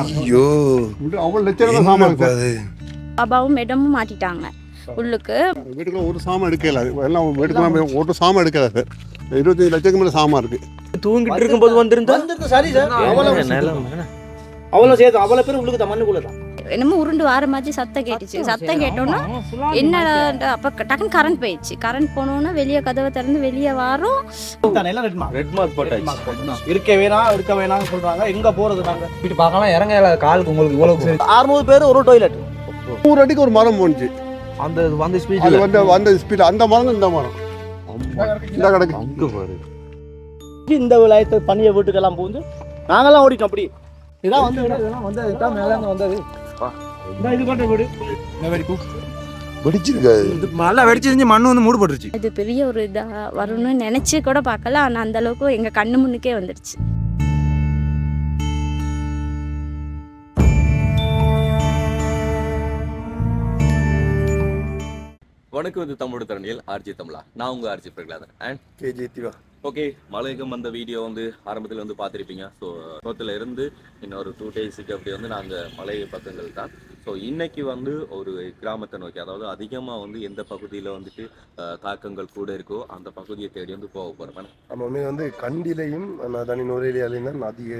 ஐயோ. அவ்வளோ லட்சம் சாமான் பாபாவும் மேடமும் மாட்டிட்டாங்க. உள்ளுக்கு. வீட்டுக்குள்ள ஒரு சாமான் எடுக்கல. எல்லாம் வீட்டுக்குள்ள ஒரு சாமான் எடுக்கல சார். இருபத்தஞ்சு லட்சத்துக்கு மேலே சாமான் இருக்கு. தூங்கிட்டு இருக்கும்போது வந்திருந்தா? சரி சார். அவ்வளவு அவ்வளோ சேர்த்து அவ்வளோ பேர் உங்களுக்கு மண்ணுக்குள்ள தான் என்னமோ உருண்டு வார மாதிரி சத்தம் கேட்டுச்சு. சத்தம் கேட்டோன்னா என்னடா அப்போ டக்குன்னு கரண்ட் போயிடுச்சு. கரண்ட் போனோன்னா வெளியே கதவை திறந்து வெளியே வாரோம். ரெட் மார்க் போட்டாச்சு. இருக்க வேணாம் இருக்க வேணாம்னு சொல்றாங்க. எங்க போறது நாங்க? வீட்டு பார்க்கலாம் இறங்க காலுக்கு உங்களுக்கு இவ்வளவு அறுநூறு பேர் ஒரு டாய்லெட் நூறு அடிக்கு ஒரு மரம் போணுச்சு அந்த வந்த அது ஸ்பீட்ல வந்து அந்த ஸ்பீட் அந்த மரம் இந்த மரம். இந்த கிடக்கு. அங்க பாரு. இந்த விளையத்தை பனியை வீட்டுக்கெல்லாம் பூந்து நாங்கெல்லாம் ஓடிட்டோம் அப்படி. இதான் வந்து வந்தது தான் மேல வந்தது. வீடு வெடிச்சிருக்காது மழை வெடிச்சிருந்து மண்ணு வந்து மூடு போட்டுருச்சு. இது பெரிய ஒரு இதாக வரும்னு நினச்சி கூட பார்க்கல ஆனால் அந்த அளவுக்கு எங்கள் கண்ணு முன்னுக்கே வந்துடுச்சு வணக்கம் இது தமிழ் தரணியில் ஆர்ஜி தமிழா. நான் உங்கள் R G Prahaladan. And K G Thiva. Okay Malayagam வந்த வீடியோ வந்து ஆரம்பத்தில் வந்து பார்த்துருப்பீங்க. ஸோ நோத்தில் இருந்து இன்னொரு டூ டேஸுக்கு அப்படி வந்து நாங்கள் மலை பக்கங்கள் தான். ஸோ இன்னைக்கு வந்து ஒரு கிராமத்தை நோக்கி அதாவது அதிகமாக வந்து எந்த பகுதியில் வந்துட்டு தாக்கங்கள் கூட இருக்கோ அந்த பகுதியை தேடி வந்து போக போகிறோம் நம்ம வந்து கண்டிலையும் தனி நுரையிலையும் தான் அதிக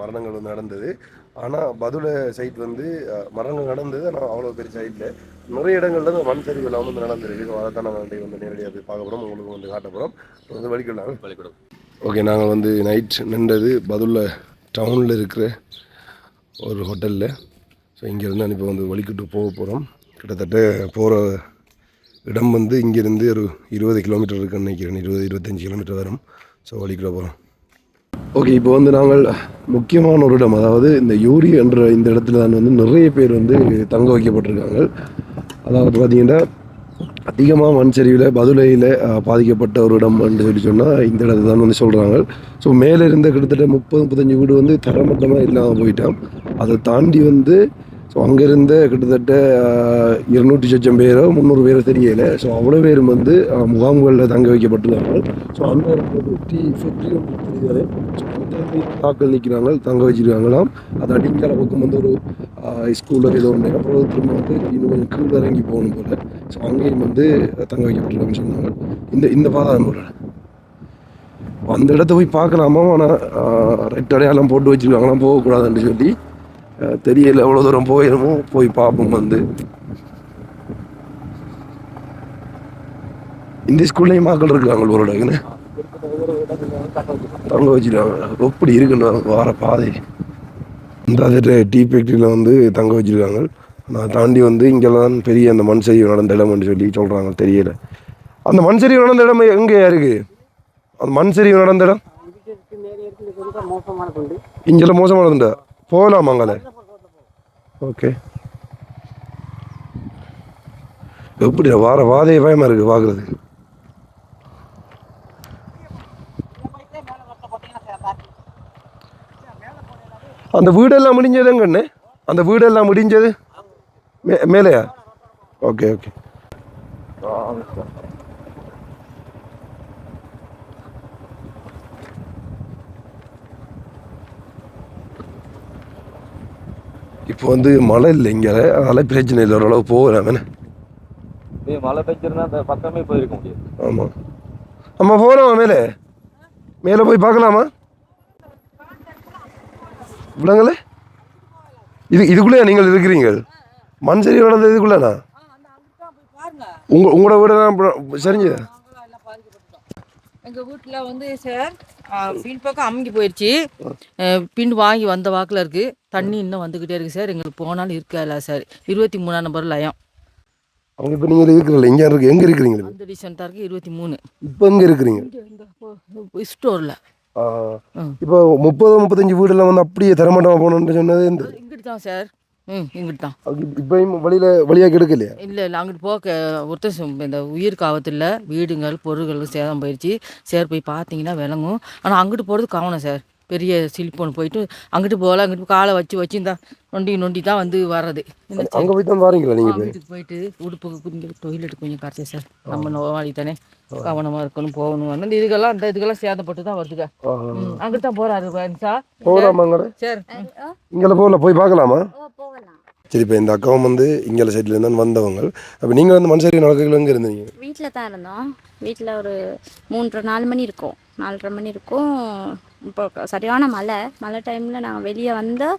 மரணங்கள் வந்து நடந்தது. ஆனால் பதுளை சைட் வந்து மரணங்கள் நடந்தது ஆனால் அவ்வளோ பெரிய சைட்டில் நிறைய இடங்கள்ல இந்த மண் சரிவுகள் வந்து நடந்திருக்கு அதை தான் வந்து நேரடியாக போய் பார்க்க போகிறோம் உங்களுக்கு வந்து காட்ட போகிறோம் வந்து வலிக்கலாம் பள்ளிக்கூடம் ஓகே நாங்கள் வந்து நைட் நின்றது பதுள்ள டவுனில் இருக்கிற ஒரு ஹோட்டலில் ஸோ இங்கேருந்து இப்போ வந்து வலிக்கிட்டு போக போகிறோம் கிட்டத்தட்ட போகிற இடம் வந்து இங்கேருந்து ஒரு இருபது கிலோமீட்டர் இருக்குன்னு நினைக்கிறேன். இருபது இருபத்தஞ்சி கிலோமீட்டர் வரும். ஸோ வலிக்கிட போகிறோம் ஓகே இப்போ வந்து நாங்கள் முக்கியமான ஒரு இடம் அதாவது இந்த யூரி என்ற இந்த இடத்துல தான் வந்து நிறைய பேர் வந்து தங்க வைக்கப்பட்டிருக்காங்க. அதாவது பார்த்தீங்கன்னா அதிகமாக மண் சரிவில் பதுளையில் பாதிக்கப்பட்ட ஒரு இடம் என்று சொல்லி சொன்னால் இந்த இடத்துல தான் வந்து சொல்கிறாங்க ஸோ மேலே இருந்த கிட்டத்தட்ட முப்பது முப்பத்தஞ்சு வீடு வந்து தரமட்டமாக இல்லாமல் போயிட்டான். அதை தாண்டி வந்து ஸோ அங்கேருந்து கிட்டத்தட்ட இருநூற்றி சச்சம் பேரோ முந்நூறு பேரோ தெரியல. ஸோ அவ்வளோ பேரும் வந்து முகாம்களில் தங்க வைக்கப்பட்டுள்ளார்கள். ஸோ அந்த இடத்துல டீ ஃபேக்ட்ரி தாக்கல் நிற்கிறாங்க தங்க வச்சிருக்காங்களாம். அது அடிங்கால பக்கம் வந்து ஒரு ஸ்கூலில் ஏதோ ஒன்று அப்புறம் திரும்ப வந்து இன்னும் கொஞ்சம் கீழே இறங்கி போகணும் போல். ஸோ அங்கேயும் வந்து தங்க வைக்கப்பட்டிருக்காங்கன்னு சொன்னாங்க. இந்த இந்த பாதாளம் போல. அந்த இடத்த போய் பார்க்கலாமா? ஆனால் ரெட் அடையாளம் போட்டு வச்சுருக்காங்களாம் போகக்கூடாதுன்னு சொல்லி. தெரியல எவ்வளோ தூரம் போயிடுமோ போய் பார்ப்போம் வந்து. இந்த ஸ்கூல்லையும் மக்கள் இருக்காங்க ஒரு இடங்குன்னு தங்க வச்சிருக்காங்க. எப்படி இருக்குன்னு வார பாதை. இந்த அதில் டீ ஃபேக்ட்ரியில் வந்து தங்க வச்சிருக்காங்க. நான் தாண்டி வந்து இங்கெல்லாம் பெரிய அந்த மண் சரிவு நடந்த இடம்னு சொல்லி சொல்கிறாங்க தெரியல. அந்த மண் சரிவு நடந்த இடம் எங்கேயா இருக்குது அந்த மண் சரிவு நடந்த இடம்? இங்கெல்லாம் மோசமானதுண்டா போகலாமா அங்கே? ஓகே. எப்படி வார வாதைய பயமா இருக்கு பார்க்குறது அந்த வீடெல்லாம் முடிஞ்சதுங்க கண்ணு அந்த வீடெல்லாம் முடிஞ்சது? மே மேலேயா? Okay okay. இப்போ வந்து மழை இல்லை இங்கே. அதனால் பிரச்சனை இல்லை. ஓரளவு போகலாம். வேணே மழை பெஞ்சிருந்தா அந்த பக்கமே போயிருக்க முடியாது. ஆமாம் அம்மா போகலாமா மேலே? மேலே போய் பார்க்கலாமா? விளங்கல இது இதுக்குள்ளே நீங்கள் இருக்கிறீங்க? மண் சரி நடந்தது இதுக்குள்ளேண்ணா உங்க உங்களோட வீடு தான் சரிஞ்சு எங்கள் வீட்டில் வந்து சார் பின் பக்கம் அமுங்கி போயிடுச்சு பின் வாங்கி வந்த வாக்கில் இருக்குது தண்ணி இன்னும் வந்துக்கிட்டே இருக்குது சார். எங்களுக்கு போனாலும் இருக்கல சார். இருபத்தி மூணாம் நம்பர் லயம். அவங்க இப்போ நீங்கள் இருக்கிறீங்களா எங்கே இருக்கு எங்கே இருக்கிறீங்க? அந்த டிசென்ட்டாக இருக்குது இருபத்தி மூணு. இப்போ எங்கே இருக்கிறீங்க? ஸ்டோரில். இப்போ முப்பது முப்பத்தஞ்சு வீடெல்லாம் வந்து அப்படியே தரமாட்டமாக போகணுன்னு சொன்னது இங்கிட்டு தான் சார். இங்கிட்டு தான் இப்போயும் வழியில் வழியாக கெடுக்கலையா இல்லை இல்லை அங்கிட்டு போக ஒருத்தர் இந்த உயிருக்கு ஆபத்தில் வீடுங்கள் பொருள்கள் சேதம் போயிடுச்சு சார் போய் பார்த்தீங்கன்னா விளங்கும். ஆனால் அங்கிட்டு போகிறது கவனம் சார். பெரிய சிலிப்பு ஒன்று போயிட்டு அங்கிட்டு போகல அங்கிட்டு காலை வச்சு வச்சு இந்த நொண்டி நொண்டி தான் வந்து வர்றது. அங்கே போய் தான் வாரீங்களா நீங்கள் வீட்டுக்கு போயிட்டு உடுப்புக்கு இங்கே டொய்லெட் கொஞ்சம் கரைச்சி சார். நம்ம நோயாளி தானே. கவனமாக இருக்கணும் போகணும். அந்த இதுக்கெல்லாம் அந்த இதுக்கெல்லாம் சேதப்பட்டு தான் வருதுங்க. அங்கிட்டு தான் போகிறாரு சார். போகலாமாங்கட சரி இங்கே போகல போய் பார்க்கலாமா? ஓ போகலாம். சரி இப்போ இந்த அக்காவும் வந்து இங்கே சைட்லேருந்து வந்தவங்க. அப்போ நீங்கள் வந்து மனுஷரி நடக்கல எங்கே இருந்தீங்க? வீட்டில் தான் இருந்தோம். வீட்டில் ஒரு மூன்றரை நாலு மணி இருக்கும். நாலரை மணி இருக்கும். இப்போ சரியான மழை. மழை டைமில் நாங்கள் வெளியே வந்தால்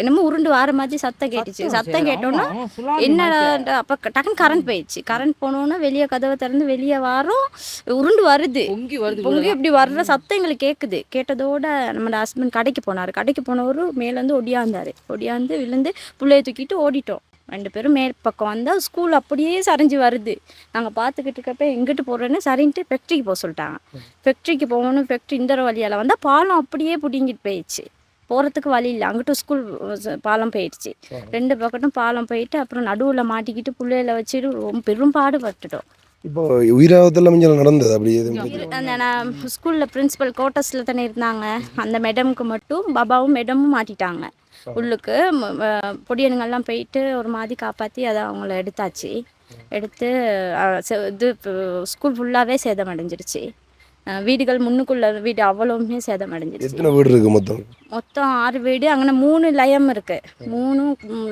என்னமோ உருண்டு வார மாதிரி சத்தம் கேட்டுச்சு. சத்தம் கேட்டோன்னா என்னடா அப்போ டக்குன்னு கரண்ட் போயிடுச்சு. கரண்ட் போனோன்னா வெளியே கதவை திறந்து வெளியே வரோம். உருண்டு வருது. பொங்கி வருது பொங்கி இப்படி வர்ற சத்தம் எங்களுக்கு கேட்குது கேட்டதோட நம்மளோட ஹஸ்பண்ட் கடைக்கு போனார். கடைக்கு போனவர் மேலேருந்து ஒடியாந்தார். ஒடியாந்து விழுந்து பிள்ளைய தூக்கிட்டு ஓடிட்டோம். ரெண்டு பேரும் மேல் பக்கம் வந்தால் ஸ்கூல் அப்படியே சரிஞ்சு வருது. நாங்கள் பார்த்துக்கிட்டு இருக்கப்ப எங்கிட்டு போகிறோன்னு சரின்ட்டு ஃபேக்ட்ரிக்கு போக சொல்லிட்டாங்க. ஃபேக்ட்ரிக்கு போகணும் ஃபேக்ட்ரி இந்த வழியால் வந்தால் பாலம் அப்படியே பிடிங்கிட்டு போயிடுச்சு. போகிறதுக்கு வழி இல்லை. அங்கிட்டும் ஸ்கூல் பாலம் போயிடுச்சு. ரெண்டு பக்கட்டும் பாலம் போயிட்டு அப்புறம் நடுவில் மாட்டிக்கிட்டு பிள்ளையில வச்சுட்டு ரொம்ப பெரும் பாடுபட்டுட்டோம். இப்போ உயிராபத்தில் மிஞ்சல் நடந்தது அப்படி அந்த நான் ஸ்கூலில் பிரின்சிபல் கோட்டஸில் தானே இருந்தாங்க. அந்த மேடம்க்கு மட்டும் பாபாவும் மேடமும் மாட்டிட்டாங்க. உள்ளுக்கு ம- ம- பொடியனுங்கெல்லாம் போயிட்டு ஒரு மாதிரி காப்பாற்றி அதை அவங்கள எடுத்தாச்சு. எடுத்து இது ஸ்கூல் ஃபுல்லாகவே சேதம் அடைஞ்சிருச்சு வீடுகள் முன்னுக்குள்ள வீடு அவ்வளவுமே சேதம் அடைஞ்சிருச்சு எத்தனை வீடு இருக்குது மொத்தம்? மொத்தம் ஆறு வீடு அங்கே மூணு லயம் இருக்கு. மூணு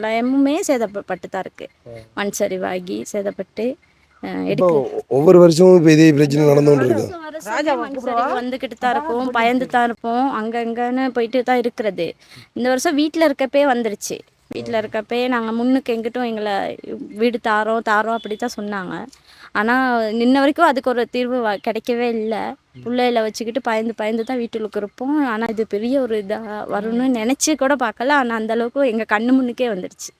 லயமுமே சேதப்பட்டு தான் இருக்கு. மண் சரிவாகி சேதப்பட்டு ஒவ்வொரு வருஷமும் இப்போ இதே பிரச்சனை நடந்துகிட்டு இருக்கு வந்துக்கிட்டு தான் இருப்போம் பயந்து தான் இருப்போம். அங்கங்கன்னு போயிட்டு தான் இருக்கிறது. இந்த வருஷம் வீட்டில் இருக்கப்பே வந்துருச்சு. வீட்டில் இருக்கப்பே நாங்கள் முன்னுக்கு எங்கிட்டும் எங்களை வீடு தாரோம் தாரோம் அப்படி தான் சொன்னாங்க. ஆனால் நின்ன வரைக்கும் அதுக்கு ஒரு தீர்வு கிடைக்கவே இல்லை. பிள்ளையில வச்சுக்கிட்டு பயந்து பயந்து தான் வீட்டுக்கு இருப்போம். ஆனால் இது பெரிய ஒரு இதாக வரும்னு நினச்சி கூட பார்க்கல. ஆனால் அந்தளவுக்கு எங்கள் கண்ணு முன்னுக்கே வந்துடுச்சு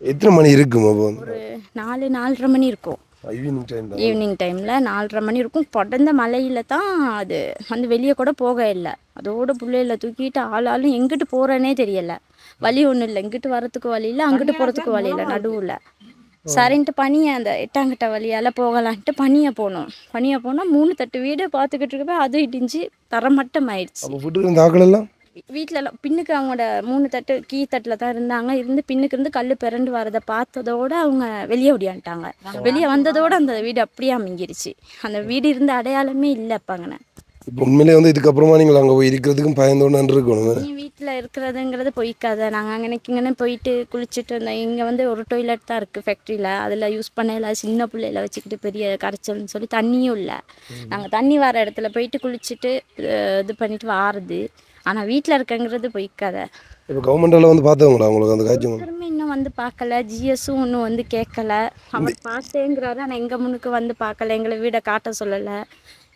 எத்தனை மணி இருக்கும் ஒரு நாலு நாலரை மணி இருக்கும். ஈவினிங் டைம் தான். ஈவினிங் டைமில் நாலரை மணி இருக்கும். தொடர்ந்த மழையில தான் அது வந்து வெளியே கூட போக இல்லை. அதோட பிள்ளையில தூக்கிட்டு ஆள் ஆளும் எங்கிட்டு போகிறேனே தெரியல. வழி ஒன்றும் இல்லை. இங்கிட்டு வரத்துக்கு வழி இல்லை அங்கிட்டு போகிறதுக்கு வழி இல்லை நடுவில். சரின்ட்டு பனியை அந்த எட்டாங்கிட்ட வழியால் போகலான்ட்டு பனியை போனோம். பனியை போனால் மூணு தட்டு வீடு பார்த்துக்கிட்டு இருக்கப்ப அது இடிஞ்சு தரமட்டம் ஆயிடுச்சு அப்போ விட்டு இருந்த ஆக்கள் எல்லாம் வீட்டில் பின்னுக்கு அவங்களோட மூணு தட்டு கீ தட்டில் தான் இருந்தாங்க. இருந்து பின்னுக்கு இருந்து கல் பிறண்டு வரதை பார்த்ததோட அவங்க வெளியே ஓடியான்ட்டாங்க வெளியே வந்ததோட அந்த வீடு அப்படியே அமைங்கிருச்சு. அந்த வீடு இருந்த அடையாளமே இல்லை அப்பாங்கண்ணே இப்போ உண்மையிலே வந்து இதுக்கப்புறமா நீங்கள் அங்கே போய் இருக்கிறதுக்கும் பயந்தோன்னு இருக்கணும் நீ வீட்டில் இருக்கிறதுங்கிறது பொய்க்காத. நாங்கள் அங்கே இங்கன்னு போயிட்டு குளிச்சுட்டு இருந்தோம் இங்கே வந்து ஒரு டொய்லெட் தான் இருக்குது ஃபேக்ட்ரியில் அதில் யூஸ் பண்ணல சின்ன பிள்ளையில வச்சுக்கிட்டு பெரிய கரைச்சல்னு சொல்லி தண்ணியும் இல்லை. நாங்கள் தண்ணி வர இடத்துல போயிட்டு குளிச்சுட்டு இது பண்ணிட்டு வாருது. ஆனால் வீட்டில் இருக்கங்கிறது பொய்க்காத. இப்போ கவர்மெண்டால் வந்து பார்த்தவங்களா உங்களுக்கு அந்த காய்ச்சல் யாருமே இன்னும் வந்து பார்க்கல. ஜிஎஸும் இன்னும் வந்து கேட்கல. அவர் பார்த்தேங்கிறாரு ஆனால் எங்கள் முன்னுக்கு வந்து பார்க்கல. எங்களை வீடை காட்ட சொல்லலை.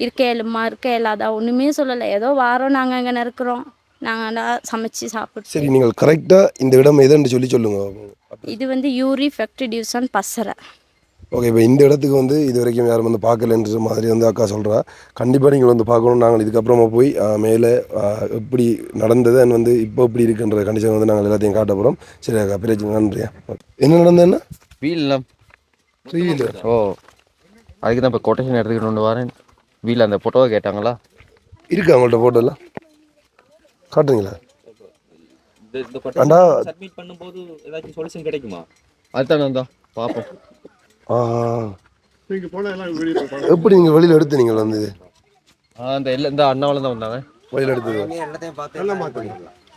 இருக்க இயலுமா இருக்க இயலாதா ஒன்றுமே சொல்லலை. ஏதோ வாரம் நாங்கள் அங்கே இருக்கிறோம் நாங்கள் சமைச்சு சாப்பிட்டு. சரி நீங்கள் கரெக்டாக இந்த இடம் எதுன்னு சொல்லி சொல்லுங்க. இது வந்து Ury factory division Passara. Okay இப்போ இந்த இடத்துக்கு வந்து இது வரைக்கும் யாரும் வந்து பார்க்கலன்ற மாதிரி வந்து அக்கா சொல்கிறா கண்டிப்பாக நீங்கள் வந்து பார்க்கணும் நாங்கள் இதுக்கப்புறமா போய் மேலே எப்படி நடந்தது வந்து இப்போ எப்படி இருக்குன்ற கண்டிஷன் வந்து நாங்கள் எல்லாத்தையும் காட்ட போகிறோம் சரி அக்கா பிரச்சனை நன்றியா. என்ன நடந்தது என்ன வீல்லாம் ரீல் ஓ அதுக்கு தான் இப்போ கொட்டேஷன் எடுத்துக்கிட்டு வரேன். வீல் அந்த ஃபோட்டோவை கேட்டாங்களா? இருக்கா அவங்கள்ட்ட ஃபோட்டோலாம் காட்டுறீங்களா? பண்ணும்போது ஏதாச்சும் சொல்யூஷன் கிடைக்குமா? அதுதான் நான் தான் பார்ப்போம் எப்படி நீங்கள் வெளியில் எடுத்து நீங்கள் வந்து? அந்த எல்லாம் இந்த அண்ணாவில் தான் வந்தாங்க. வெளியில் எடுத்தது.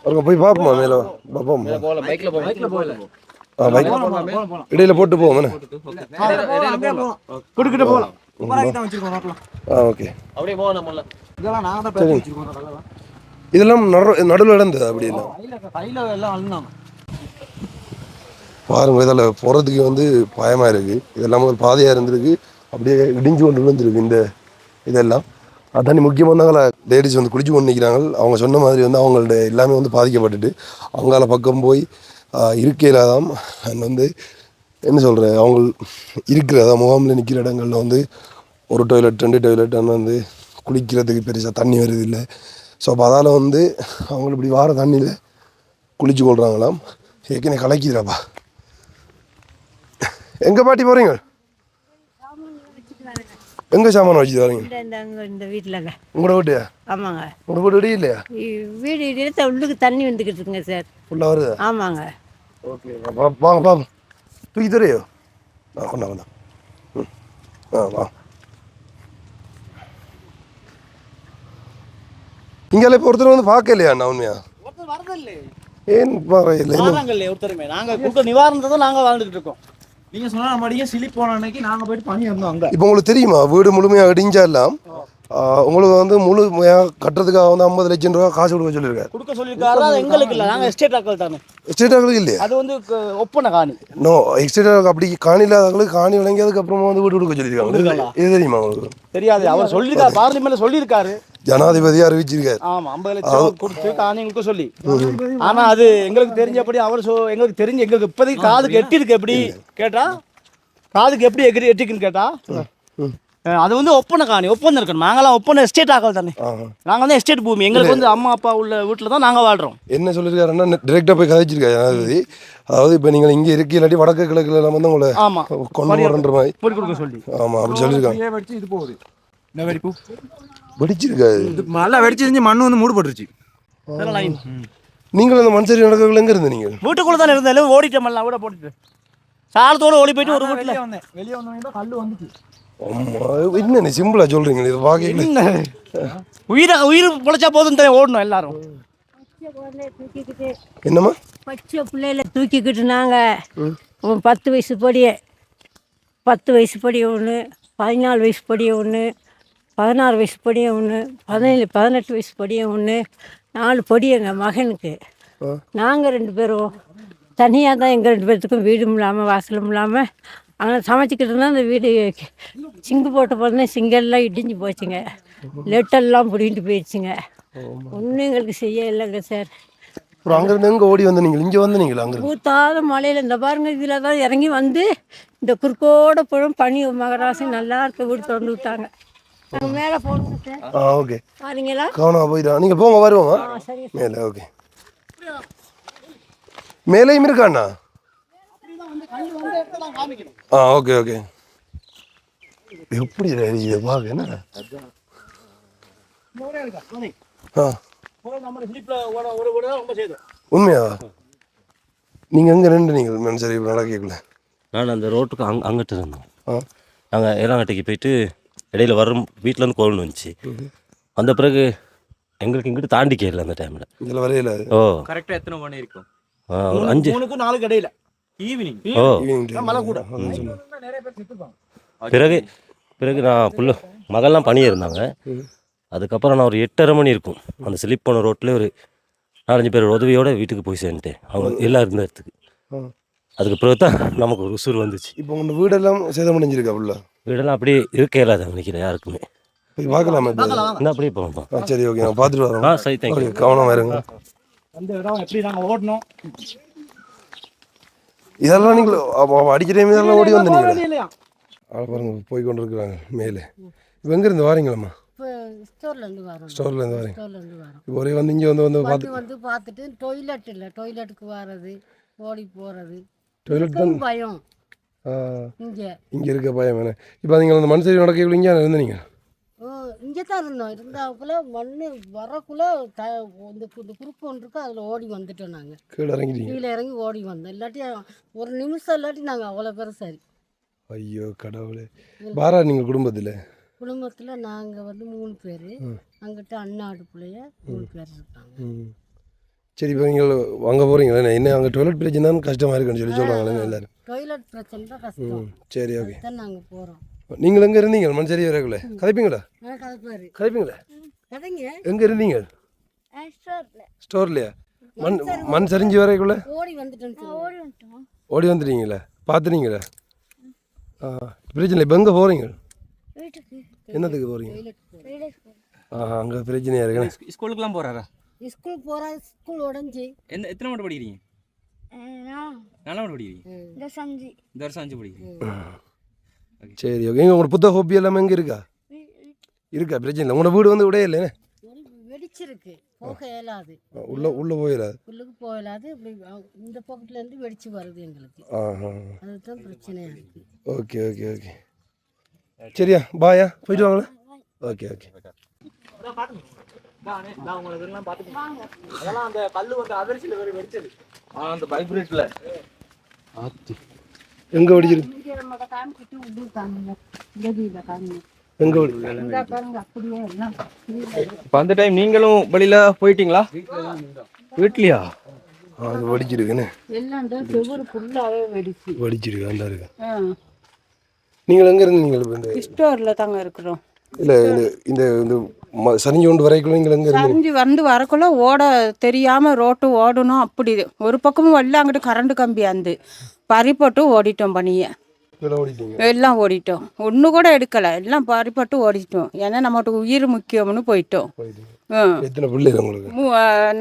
அவங்க போய் பார்ப்போமா மேலே? பார்ப்போம்? பைக்கில் போக பைக்கில் போகல. ஆ பைக் இடையில போட்டு போவோம் கொடுக்கிட்டு போகலாம். ஓகே. அப்படியே போக நம்மள இதெல்லாம் தான் அதெல்லாம் இதெல்லாம் நடு நடுவில் நடந்தது அப்படி இல்லை? பாருங்கள் பாருங்க இதில் போகிறதுக்கு வந்து பயமாக இருக்குது இதெல்லாம் ஒரு பாதையாக இருந்திருக்கு. அப்படியே இடிஞ்சு கொண்டு விழுந்திருக்கு இந்த இதெல்லாம். அதான் முக்கியமானவங்கள லேடிஸ் வந்து குளிச்சு கொண்டு நிற்கிறாங்க அவங்க சொன்ன மாதிரி வந்து அவங்கள்ட்ட எல்லாமே வந்து பாதிக்கப்பட்டுட்டு அவங்கள பக்கம் போய் இருக்கையில்தான் அண்ட் வந்து என்ன சொல்கிற அவங்க இருக்கிறதா முகாமில் நிற்கிற இடங்களில் வந்து ஒரு டொய்லெட் ரெண்டு டொய்லெட் டாய்லெட் வந்து குளிக்கிறதுக்கு பெருசாக தண்ணி வருது இல்லை. ஸோ அப்போ அதால் வந்து அவங்க இப்படி வார தண்ணியில் குளிச்சு கொள்கிறாங்களாம் ஏற்கனவே கலக்கிதுறாப்பா எங்கே பாட்டி போகிறீங்க எங்கே சாமான் வச்சுட்டு வரீங்க? இந்த இந்த அங்கே இந்த வீட்டிலங்க உங்களோட வீட்டையா? ஆமாங்க. உங்களோட வீடு இடி இல்லையா? வீடு இடித்த உள்ளுக்கு தண்ணி வந்துக்கிட்டு இருக்குங்க சார். ஃபுல்லாக வருதா? ஆமாங்க. ஓகே வாங்க வாங்க தூக்கி தரையோ ஆ கொண்டா கொண்டா ம். ஆ வா. இங்கே இப்போ ஒருத்தர் வந்து பார்க்கலையா நான் உண்மையா? ஒருத்தர் வரதில்லை. ஏன் வாராங்கல்ல ஒருத்தருமே. நாங்க கொடுக்க நிவாரணத்தை தான் நாங்க வாழ்ந்துட்டு இருக்கோம். நீங்க சொன்ன மாதிரியே சிலிப் போன அன்னைக்கு நாங்க போயிட்டு பண்ணி இருந்தோம் அங்க. இப்போ உங்களுக்கு தெரியுமா வீடு முழுமையாக இடிஞ்சாலாம் ஆ, உங்களுக்கு வந்து முழுமையாக கட்டுறதுக்காக வந்து ஐம்பது லட்சம் ரூபா காசு கொடுக்க சொல்லியிருக்காரு? கொடுக்க சொல்லியிருக்காரு. அது எங்களுக்கு இல்லை. நாங்க எஸ்டேட் ஆக்கள் தானே. எஸ்டேட்டாங்களுக்கு இல்லையா? அது வந்து ஒப்பனை காணி. நோ எக்ஸ்டேட்டாக அப்படி காணி இல்லாதவங்களுக்கு காணி விளங்கியதுக்கு அப்புறமா வந்து வீடு கொடுக்க சொல்லியிருக்காங்க. இது தெரியுமா உங்களுக்கு? தெரியாது. அவர் சொல்லியிருக்காரு. பார்லிமெண்ட்ல சொல்லியிருக்காரு. ஜனாதிபதி அறிவிச்சிருக்காரு. ஆமா ஐம்பது லட்சம் கொடுத்து காணி கொடுக்க சொல்லி. ஆனா அது எங்களுக்கு தெரிஞ்சபடி அவர் சொ எங்களுக்கு தெரிஞ்சு எங்களுக்கு இப்போதைக்கு காதுக்கு எட்டி இருக்கு எப்படி? கேட்டா? காதுக்கு எப்படி எகிரி எட்டிக்குன்னு கேட்டா? அது வந்து ஒப்பனை காணி ஒப்பந்தம் இருக்கணும். நாங்களாம் ஒப்பனை எஸ்டேட் ஆக்கள் தானே. ஆஹா. நாங்க வந்து எஸ்டேட் பூமி. எங்களுக்கு வந்து அம்மா அப்பா உள்ள வீட்டில் தான் நாங்க வாழ்றோம். என்ன சொல்லியிருக்காருன்னா டிரெக்டாக போய் கதைச்சிருக்காரு ஜனாதிபதி. அதாவது இப்போ நீங்கள் இங்கே இருக்க இல்லாட்டி வடக்கு கிழக்குல எல்லாம் வந்து உங்களை ஆமா. கொண்டு வரன்ற மாதிரி. போய் கொடுக்க சொல்லி. ஆமாம் அப்படி சொல்லியிருக்காங்க. இது போகுது? வெடிச்சிருக்காது இது நல்லா வெடிச்சிருந்து மண்ணு வந்து மூடுபட்டுருச்சு இதெல்லாம் line. நீங்கள் அந்த மண் சரி நடக்கல எங்கே இருந்து நீங்கள்? வீட்டுக்குள்ள தான் இருந்தாலும் ஓடிட்டோம் எல்லாம் கூட போட்டுட்டு. சாலத்தோட ஓடி போயிட்டு ஒரு வீட்டில். வந்தேன். வெளியே வந்தோடனே கல்லு வந்துச்சு. என்ன சிம்பிளாக சொல்கிறீங்க இது வாக்கியில் என்ன? உயிரை உயிர் பொழைச்சா போதும் தான் ஓடணும் எல்லாரும். என்னம்மா? பச்சை பிள்ளையில தூக்கிக்கிட்டு நாங்கள் பத்து வயசு படியே பத்து வயசு படிய ஒன்று பதினாலு வயசு படிய ஒன்று பதினாறு வயசு படிய ஒன்று பதினேழு பதினெட்டு வயசு படிய ஒன்று நாலு படி எங்கள் மகனுக்கு நாங்கள் ரெண்டு பேரும் தனியாக தான் எங்கள் ரெண்டு பேர்த்துக்கும் வீடும் இல்லாமல் வாசலும் இல்லாமல் அங்கே சமைச்சிக்கிட்டு இருந்தால் அந்த வீடு சிங்கு போட்ட போதுனே சிங்கெல்லாம் இடிஞ்சு போச்சுங்க. லெட்டெல்லாம் பிடிங்கிட்டு போயிடுச்சுங்க. ஒன்றும் எங்களுக்கு செய்ய இல்லைங்க சார். அப்புறம் அங்கேருந்து எங்கே ஓடி வந்து நீங்கள் இங்கே வந்து நீங்கள் அங்கே ஊத்தாத மலையில் இந்த பாருங்க இதில் தான் இறங்கி வந்து இந்த குறுக்கோட போடும் பனி மகராசி நல்லா இருக்க வீடு திறந்து விட்டாங்க. மேலே சார் ஆ ஓகே. பாருங்களா கவனமாக நீங்கள் போங்க சரி மேலே ஓகே. மேலேயும் இருக்காண்ணா ஆ ஓகே ஓகே. எப்படி இதை பார்க்க என்ன? ஆ. நம்ம ஸ்லிப்பில் ஓட ஓட ஓட ரொம்ப செய்தோம் உண்மையா நீங்கள் எங்கே ரெண்டு நீங்கள் சரி நடக்கல நான் அந்த ரோட்டுக்கு அங் அங்கிட்டு இருந்தோம். ஆ. நாங்கள் ஏலாங்கட்டைக்கு போயிட்டு இடையில வரும் வீட்டிலேருந்து கோவில் வந்துச்சு. வந்த பிறகு எங்களுக்கு இங்கிட்டு தாண்டி கேட்கல அந்த டைமில் இதில் வரையில ஓ. கரெக்டாக எத்தனை மணி இருக்கும்? ஆ, ஒரு அஞ்சு. மூணுக்கும் நாளுக்கு இடையில. ஈவினிங் ஓ. மழை கூட. பிறகு பிறகு நான் புள்ள மகள்லாம் பணியே இருந்தாங்க அதுக்கப்புறம் நான் ஒரு எட்டரை மணி இருக்கும். அந்த ஸ்லிப் போன ரோட்டில் ஒரு நாலஞ்சு பேர் உதவியோட வீட்டுக்கு போய் சேர்ந்துட்டேன். அவங்க எல்லாம் இருந்த இடத்துக்கு. அதுக்கு பிறகு தான் நமக்கு ஒரு உசுர் வந்துச்சு. இப்போ உங்கள் வீடெல்லாம் சேதம் முடிஞ்சிருக்கா உள்ள வீடெல்லாம் அப்படியே இருக்க இல்லாத நினைக்கிறேன் யாருக்குமே. போய் பார்க்கலாமா என்ன அப்படியே போகணும் ஆ சரி ஓகே நான் பார்த்துட்டு ஆ வரோம் சரி தேங்க்யூ கவனமாக இருங்க. அந்த இடம் எப்படி நாங்கள் ஓடணும் இதெல்லாம் நீங்கள் அடிக்கிற டைம் இதெல்லாம் ஓடி வந்து நீங்கள் ஆள் பாருங்க போய் கொண்டு இருக்கிறாங்க மேலே. இப்போ எங்கேருந்து வாரீங்களாம்மா? ஸ்டோர்லேருந்து வரோம். ஸ்டோர்லேருந்து வரீங்க. இப்போ ஒரே வந்து இங்கே வந்து வந்து வந்து பார்த்து வந்து பார்த்துட்டு டொய்லெட் இல்லை டொய்லெட்டுக்கு வர்றது ஓடி போகிறது டொய்லெட் தான் பயம். இங்கே. இங்கே இருக்க பயம் வேணே இப்போ நீங்கள் அந்த மண் சரி நடக்கக்குள்ள இங்கே இருந்தீங்க ஓ இங்கே தான் இருந்தோம். இருந்தாப்புல மண் வரக்குள்ளே த இந்த இந்த குறுக்கு ஒன்று இருக்கு அதில் ஓடி வந்துட்டோம் நாங்கள் கீழே இறங்கிட்டீங்க. கீழே இறங்கி ஓடி வந்தோம். இல்லாட்டி ஒரு நிமிஷம் இல்லாட்டி நாங்கள் அவ்வளோ பேரும் சரி. ஐயோ கடவுளே. பாரா நீங்கள் குடும்பத்தில்? குடும்பத்தில் நாங்கள் வந்து மூணு பேர். அங்கிட்ட அண்ணாடு பிள்ளைய மூணு பேர் இருக்காங்க. சரி இப்போ நீங்கள் வாங்க போகிறீங்களே என்ன அங்கே டொய்லெட் பிரச்சனை கஷ்டமாக இருக்குன்னு சொல்லி சொல்கிறாங்களே எல்லாரும். டொய்லெட் பிரச்சனை தான் கஷ்டம். ம் சரி ஓகே. நாங்கள் போகிறோம் நீங்கள் எங்கே இருந்தீங்க? மண் சரி வரக்குள்ள கதைப்பீங்களா? கதைப்பீங்களா? கதைங்க. எங்கே இருந்தீங்க? ஸ்டோர்லையா? மண் மண் சரிஞ்சு வரைக்குள்ள ஓடி வந்துட்டோம் ஓடி வந்துட்டீங்களா? பார்த்துட்டீங்களா ஆ பிரச்சனை இப்போ எங்கே போகிறீங்க என்னத்துக்கு போகிறீங்க ஆ அங்கே பிரச்சனையாக இருக்குண்ணே ஸ்கூலுக்குலாம் போகிறாரா ஸ்கூல் போகிறா ஸ்கூல் உடஞ்சி. என்ன எத்தனை மட்டும் படிக்கிறீங்க? நல்லா மட்டும் படிக்கிறீங்க? இந்த சஞ்சி இந்த வருஷம் அஞ்சு படிக்கிறீங்க. சரி ஓகே எங்க உங்களோட புத்தக ஹோப்பி எல்லாமே எங்கே இருக்கா? இருக்கா? பிரச்சனை இல்லை. உங்களோட வீடு வந்து விடையே இல்லைண்ணே வெடிச்சிருக்கு. போக இயலாது. உள்ளே உள்ளே போயிடாது உள்ளுக்கு இப்படி அ- இந்த பக்கத்துலேருந்து வெடிச்சு வருது எங்களுக்கு. ஆஹா அதுதான் பிரச்சனையாக இருக்குது ஓகே ஓகே ஓகே சரியா? பாயா போயிட்டு வாங்களேன். ஓகே ஓகே அதெல்லாம் அந்த கல்லு வந்து அதிர்ச்சியில் வேறு வெடிச்சது. அந்த வைப்ரேட்ல எங்கே வெடிச்சிருக்கு எங்கே இப்போ அந்த டைம் நீங்களும் வெளியில போயிட்டீங்களா? வீட்லயா? அது வெடிச்சிருக்குன்னு. எல்லாம் செவ்வறு ஃபுல்லாகவே வெடிச்சு. வெடிச்சிருக்கு அந்த இருக்கு நீங்கள் எங்கே இருந்தீங்க ஸ்டோரில் தாங்க இருக்கிறோம். இல்லை இந்த இந்த சரிஞ்சு கொண்டு வரைக்குள்ள நீங்கள் எங்கே இருந்தீங்க? சரிஞ்சு வந்து வரக்குள்ள ஓட தெரியாமல் ரோட்டு ஓடணும் அப்படி ஒரு பக்கமும் வரல அங்கிட்டு கரண்ட் கம்பி அந்த. பறிப்பட்டு ஓடிட்டோம் ஓடிட்டீங்க? எல்லாம் ஓடிட்டோம். ஒன்று கூட எடுக்கலை. எல்லாம் பறிப்பட்டு ஓடிட்டோம். ஏன்னா நம்மகிட்ட உயிர் முக்கியம்னு போயிட்டோம்.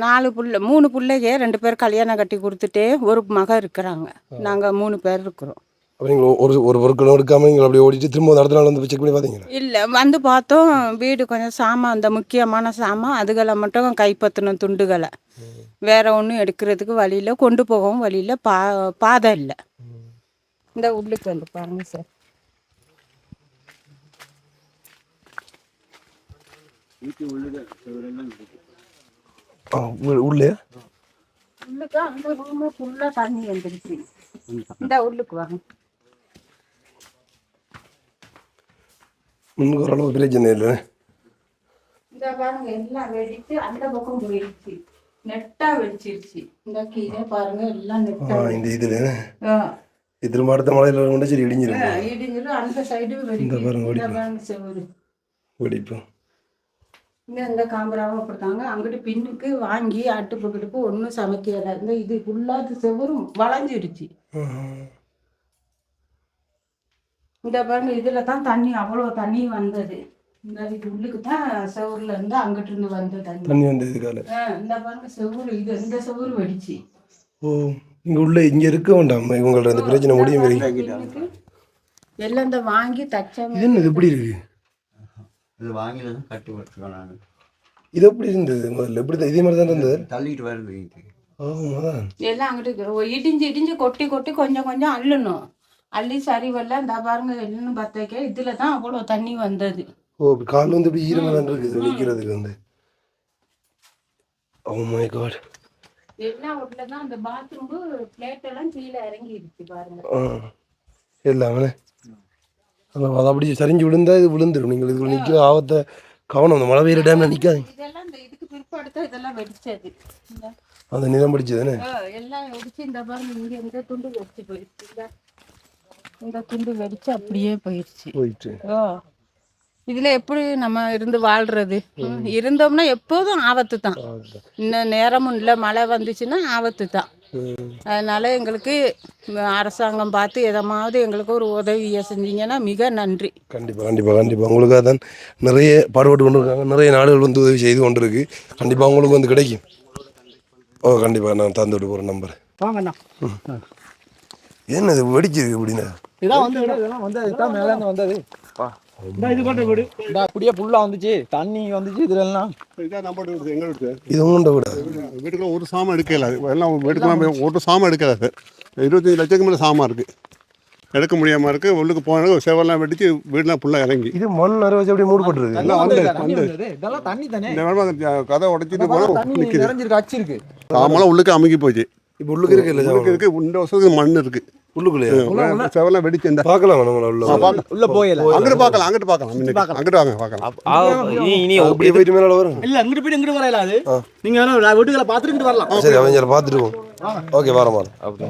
நாலு புள்ள மூணு பிள்ளைங்க ரெண்டு பேர் கல்யாணம் கட்டி கொடுத்துட்டு ஒரு மக இருக்கிறாங்க. நாங்கள் மூணு பேர் இருக்கிறோம். அப்போ நீங்கள் ஒரு ஒரு பொருட்களும் எடுக்காமல் நீங்கள் அப்படியே ஓடிட்டு திரும்ப அந்த அடுத்த நாள் வந்து செக் பண்ணி பார்த்தீங்களா இல்லை வந்து பார்த்தோம் வீடு கொஞ்சம் சாமான் அந்த முக்கியமான சாமான் அதுகளை மட்டும் கைப்பற்றணும் துண்டுகளை. வேற ஒன்றும் எடுக்கிறதுக்கு வழியில் கொண்டு போகவும் வழியில் பா பாதை இல்லை. இந்த உள்ளுக்கு வந்து பாருங்க சார். உள்ளே? உள்ளுக்கு அந்த ரூமு ஃபுல்லாக தண்ணி வந்துருச்சு. இந்த உள்ளுக்கு வாங்க. முன்னுக்கு ஓரளவு பிரச்சனை இல்லை இந்த பாருங்க எல்லாம் வெடிச்சு அந்த பக்கம் போயிடுச்சு நெட்டா வெடிச்சிருச்சு இந்த கீழே பாருங்க எல்லாம் நெட்டா இந்த இதில் ஆ, இது திரும்ப அடுத்த மலையில் கொண்டு சரி இடிஞ்சிருக்கு ஆ, இடிஞ்சிரும் அந்த சைடு இந்த பாருங்க, செவுரு வெடிப்பு இந்த இந்த காம்பராவும் அப்படித்தாங்க அங்கிட்டு பின்னுக்கு வாங்கி அடுப்பு கிடுப்பு ஒன்றும் சமைக்கல இந்த இது ஃபுல்லாக செவரும் வளைஞ்சிருச்சு இந்த பாருங்க இதில் தான் தண்ணி அவ்வளோ தண்ணி வந்தது. இந்த இது உள்ளுக்கு தான் செவுருல இருந்து அங்கிட்டு இருந்து வந்த தண்ணி தண்ணி வந்து இதுக்கால. ஆ, இந்த பாருங்க செவுரு இது இந்த செவுரு வெடிச்சு. ஓ இங்கே உள்ள இங்கே இருக்க வேண்டாம். இவங்கள்ட்ட இந்த பிரச்சனை முடியும் வரைக்கும். எல்லாம் இந்த வாங்கி தச்ச இது என்ன இது எப்படி இருக்கு? இது வாங்கினது கட்டி வச்சுக்கோ நான். இது எப்படி இருந்தது? முதல்ல எப்படி தான் இதே மாதிரி தான் இருந்தது? தள்ளிட்டு வருது எல்லாம் அங்கிட்டு இடிஞ்சு இடிஞ்சு கொட்டி கொட்டி கொஞ்சம் கொஞ்சம் அள்ளணும். அள்ளி சரி வரல இந்த பாருங்க எல்லாம் பத்தைக்க இதுல தான் அவ்வளோ தண்ணி வந்தது. ஓ கால் வந்து இப்படி ஈரமாக தான் இருக்குது நிற்கிறதுக்கு வந்து. ஓ மை காட் எல்லாம் உள்ள தான் அந்த பாத்ரூம் பிளேட் எல்லாம் கீழே இறங்கி இருக்கு பாருங்க. ஆ எல்லாமே அதான் அது அப்படி சரிஞ்சு விழுந்தா இது விழுந்துடும் நீங்கள் இதுக்குள்ள நிற்கிற ஆபத்தை கவனம் அந்த மழை பெய்யுற டைமில் நிற்காதீங்க இதெல்லாம் இந்த இதுக்கு பிற்பாடு தான் இதெல்லாம் வெடிச்சது. இந்த. அந்த நிலம் பிடிச்சது தானே? ஆ, எல்லாம் வெடிச்சு இந்த பாருங்க இங்க இந்த துண்டு வெடிச்சு போயிடுச்சு. இந்த துண்டு வெடிச்சு அப்படியே போயிடுச்சு போயிட்டு. ஓ. இதுல எப்படி நம்ம இருந்து வாழ்றது? இருந்தோம்னா எப்போதும் ஆபத்து. தான் இன்னும் நேரமும் இல்லை மழை வந்துச்சுன்னா ஆபத்து தான் அதனால எங்களுக்கு அரசாங்கம் பார்த்து எதமாவது எங்களுக்கு ஒரு உதவியை செஞ்சீங்கன்னா மிக நன்றி. கண்டிப்பாக கண்டிப்பாக கண்டிப்பாக உங்களுக்காக தான் நிறைய பாடுபட்டு கொண்டு இருக்காங்க நிறைய நாடுகள் வந்து உதவி செய்து கொண்டு இருக்கு கண்டிப்பாக உங்களுக்கு வந்து கிடைக்கும். ஓ கண்டிப்பாக நான் தந்து விட்டு போகிறேன் நம்பர். வாங்கண்ணா. என்னது வெடிச்சிருக்கு அப்படின்னா இதான் வந்து இதெல்லாம் வந்து இதுதான் மேல இருந்து வந்தது. இது கொண்ட வீடு. அப்படியே புல்லா வந்துச்சு. தண்ணி வந்துச்சு இதுல எல்லாம் இதான் நம்ம வீடு எங்கள் வீடு இது உங்கள்கிட்ட விட. வீட்டுக்குள்ள ஒரு சாமான் எடுக்கல. எல்லாம் வீட்டுக்குலாம் போய் ஒரு சாமான் எடுக்கல சார் இருபத்தஞ்சி லட்சத்துக்கு மேலே சாமான் இருக்குது எடுக்க முடியாமல் இருக்குது உள்ளுக்கு போன செவெல்லாம் வெடிச்சு வீடெலாம் ஃபுல்லாக இறங்கி. இது மண் அரை வச்சு அப்படியே மூடப்பட்டிருக்கு எல்லாம் வந்து வந்து இதெல்லாம் தண்ணி தானே? இந்த கதை உடைச்சிட்டு போனால் தண்ணி நிற்கிது நிறைஞ்சிருக்கு அச்சு இருக்கு சாமெல்லாம் உள்ளுக்கு அமுக்கி போச்சு. இப்போ உள்ளுக்கு இருக்கு இல்லை உள்ளுக்கு இருக்கு இந்த வருஷத்துக்கு மண் இருக்கு. உள்ளுக்குள்ளேயா? செவெல்லாம் வெடிச்சு இந்த பார்க்கலாம் நம்மள உள்ள உள்ள போயல. அங்கிட்டு பார்க்கலாம் அங்கிட்டு பார்க்கலாம். அங்கிட்டு வாங்க பார்க்கலாம். இனி அப்படியே போயிட்டு மேலே வரும். இல்ல அங்கிட்டு போயிட்டு இங்கிட்டு வரையில அது. நீங்க வேணா வீட்டுகளை பார்த்துட்டு இங்கிட்டு வரலாம். சரி அவங்க பார்த்துட்டு ஓகே வரோம் வரோம். அப்படி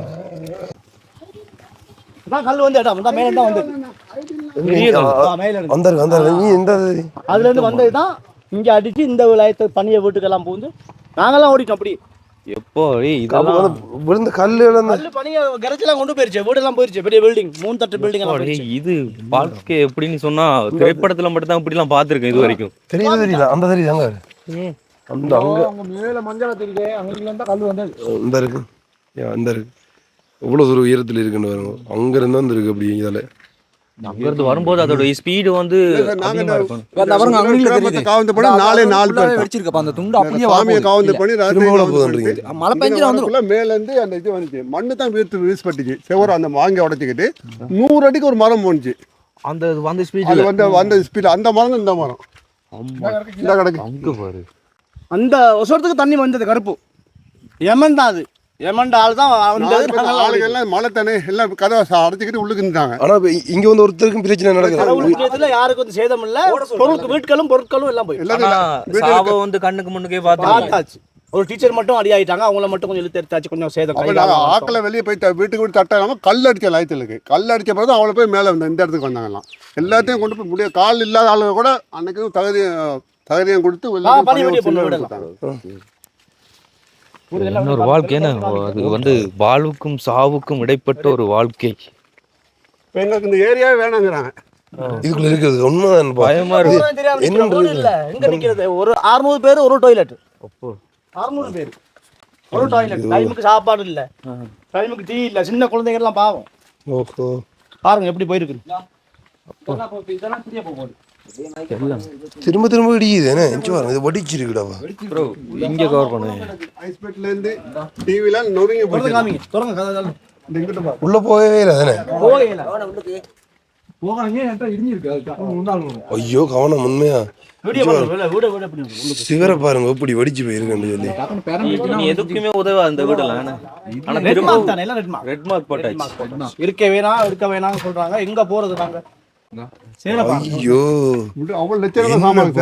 கல் வந்து இடம் இந்த மேல இருந்தா வந்து. ஆ, மேல இருந்து. வந்தாரு வந்தாரு நீ எந்த அதுல இருந்து வந்தது தான் இங்க அடிச்சு இந்த விளையத்தை பனிய வீட்டுக்கெல்லாம் பூந்து நாங்கெல்லாம் ஓடிட்டோம் அப்படி. எப்போ இதெல்லாம்? வந்து விழுந்த கல் இழந்த கல்லு பனிய கரைச்செல்லாம் கொண்டு போயிருச்சு. வீடெல்லாம் போயிருச்சு. பெரிய பில்டிங் மூணு தட்டு பில்டிங் எல்லாம் இது வாழ்க்கை எப்படின்னு சொன்னா திரைப்படத்துல மட்டும் தான் இப்படிலாம் பார்த்துருக்கேன் இது வரைக்கும். தெரியல தெரியல அந்த தெரியுது அங்க? அந்த அங்க. மேல மஞ்சள் தெரியுது அங்க இருந்தா கல் வந்தது இந்த இருக்கு. அந்த இருக்கு. எவ்வளோ தூரம் உயரத்தில் இருக்குன்னு பாருங்க. அங்க இருந்தா அந்த இருக்கு அப்படி இதால. அங்க இருந்து வரும்போது அதோட ஸ்பீடு வந்து காவந்து பண்ணி நாலே நாலு பேர் வெடிச்சிருக்கப்பா அந்த துண்டு அப்படியே சாமியை காவந்து பண்ணி மழை பெஞ்சு வந்துடும் வரக்குள்ள மேல இருந்து அந்த இது வந்துச்சு. மண்ணு தான் வீர்த்து வீசப்பட்டுச்சு செவரம் அந்த வாங்கி உடைச்சிக்கிட்டு நூறு அடிக்கு ஒரு மரம் போணுச்சு அந்த வந்த அது வந்து வந்த ஸ்பீட் அந்த மரம் இந்த மரம். இந்த கிடக்கு அங்க பாரு. அந்த ஒசரத்துக்கு தண்ணி வந்தது கருப்பு. எமன் தான் அது. ஆள் தான் எல்லாம் மழை தானே எல்லாம் கதவை அடைச்சிக்கிட்டு உள்ளுக்கு ஆனால் இப்போ இங்கே வந்து ஒருத்தருக்கும் பிரச்சனை நடக்குது. யாருக்கும் வந்து சேதம் இல்ல. பொருளுக்கு வீட்களும் பொருட்களும் எல்லாம் போய் ஆனா சாவை வந்து கண்ணுக்கு முன்னுக்கே பார்த்து பார்த்தாச்சு. ஒரு டீச்சர் மட்டும் அடி ஆயிட்டாங்க. அவங்கள மட்டும் கொஞ்சம் இழுத்து எடுத்தாச்சு. கொஞ்சம் சேதம். ஆக்கில் வெளியே போய் த- வீட்டுக்கு போய் தட்டாம கல் அடிச்ச லாயத்திலுக்கு கல் அடிச்ச பிறகு அவளை போய் மேலே வந்து இந்த இடத்துக்கு வந்தாங்கலாம் எல்லாத்தையும் கொண்டு போய் முடிய கால் இல்லாத ஆளுங்க கூட அன்னைக்கு தகுதி தகுதியம் கொடுத்து ஆ, எல்லாத்தையும் பணி வெட்டிய பண்ணி பொண்ணு வச்சு விடலாம். இன்னொரு வாழ்க்கை என்ன? அது வந்து வாழ்வுக்கும் சாவுக்கும் இடைப்பட்ட ஒரு வாழ்க்கை. இப்போ எங்களுக்கு இந்த ஏரியாவே வேணாங்கிறாங்க. இதுக்குள்ள இருக்கிறது உண்மைதான் பயமா இருக்கு. நிக்கிறது? ஒரு 600 பேர் ஒரு டாய்லெட் 600 பேர். ஒரு டாய்லெட் டைமுக்கு சாப்பாடு இல்ல. டைமுக்கு டீ இல்ல. சின்ன குழந்தைங்க எல்லாம் பாவம். ஓஹோ. பாருங்க எப்படி போயிருக்கு. இதெல்லாம் தெரிய போகுது. திரும்ப திரும்ப இடிக்குது என்ன இஞ்சி பாருங்க இது வடிச்சிருக்குடாவா ப்ரோ இங்க கவர் பண்ணுங்க ஐஸ்பெட்லேருந்து டிவிலாம் நொறுங்கி திறந்து போச்சு காமிங்க திறங்க கதை. உள்ள போகவே இல்லை தானே போகல ஐயோ கவனம் உண்மையா. சிவரை பாருங்க எப்படி வடிச்சு போயிருக்கேன்னு சொல்லி நீ எதுக்குமே உதவா அந்த வீடெல்லாம் ஆனா ரெட் திரும்ப மார்க் தானே எல்லாம் ரெட் மார்க் ரெட் மார்க் போட்டாச்சு இருக்க வேணாம் இருக்க வேணாம்னு சொல்றாங்க. எங்க போறது நாங்க சேலப்பா ஐயோ. அவ்வளோ லட்சம் சாமான்